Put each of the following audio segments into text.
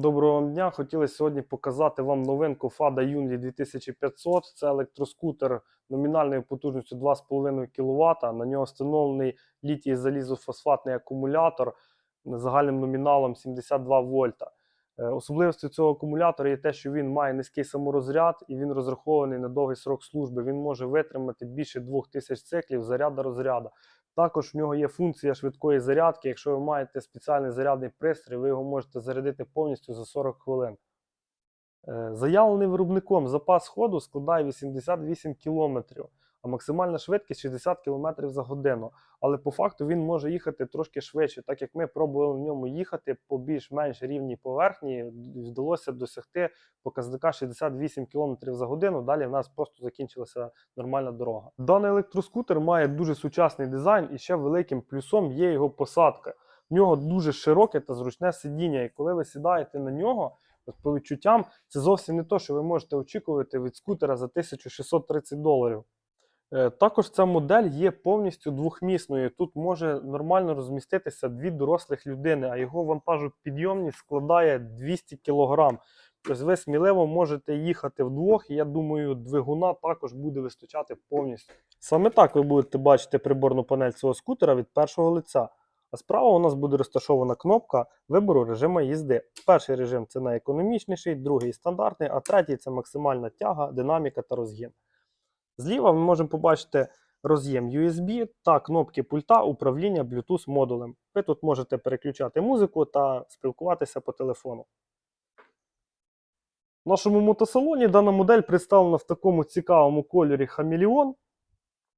Доброго вам дня! Хотілося сьогодні показати вам новинку FADA Юнлі 2500. Це електроскутер номінальною потужністю 2,5 кВт. На нього встановлений літій залізофосфатний акумулятор загальним номіналом 72 вольта. Е, Особливістю цього акумулятора є те, що він має низький саморозряд і він розрахований на довгий срок служби. Він може витримати більше 2000 циклів заряду розряду. Також в нього є функція швидкої зарядки. Якщо ви маєте спеціальний зарядний пристрій, ви його можете зарядити повністю за 40 хвилин. Е, Заявлений виробником запас ходу складає 88 км, а максимальна швидкість 60 км за годину. Але по факту він може їхати трошки швидше, так як ми пробували в ньому їхати по більш-менш рівній поверхні, вдалося досягти показника 68 км за годину. Далі в нас просто закінчилася нормальна дорога. Даний електроскутер має дуже сучасний дизайн і ще великим плюсом є його посадка. В нього дуже широке та зручне сидіння, і коли ви сідаєте на нього, по відчуттям, це зовсім не те, що ви можете очікувати від скутера за 1630 доларів. Е, Також ця модель є повністю двохмісною. Тут може нормально розміститися дві дорослих людини, а його вантажопідйомність складає 200 кг. Тобто ви сміливо можете їхати вдвох, і я думаю, двигуна також буде вистачати повністю. Саме так ви будете бачити приборну панель цього скутера від першого лиця. А справа у нас буде розташована кнопка вибору режиму їзди. Перший режим це найекономічніший, другий стандартний, а третій це максимальна тяга, динаміка та розгін. Зліва ми можемо побачити роз'єм USB та кнопки пульта управління Bluetooth модулем. Ви тут можете переключати музику та спілкуватися по телефону. В нашому мотосалоні дана модель представлена в такому цікавому кольорі хамелеон.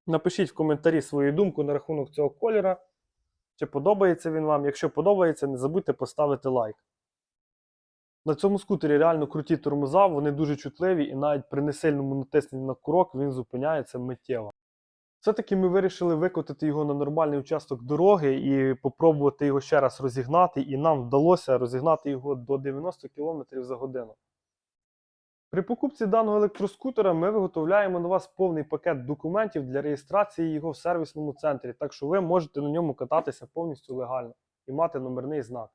Напишіть в коментарі свою думку на рахунок цього кольора. Чи подобається він вам? Якщо подобається, не забудьте поставити лайк. На цьому скутері реально круті тормоза, вони дуже чутливі і навіть при несильному натисненні на курок він зупиняється миттєво. Все-таки ми вирішили викотити його на нормальний участок дороги і попробувати його ще раз розігнати, і нам вдалося розігнати його до 90 км за годину. При покупці даного електроскутера ми виготовляємо на вас повний пакет документів для реєстрації його в сервісному центрі, так що ви можете на ньому кататися повністю легально і мати номерний знак.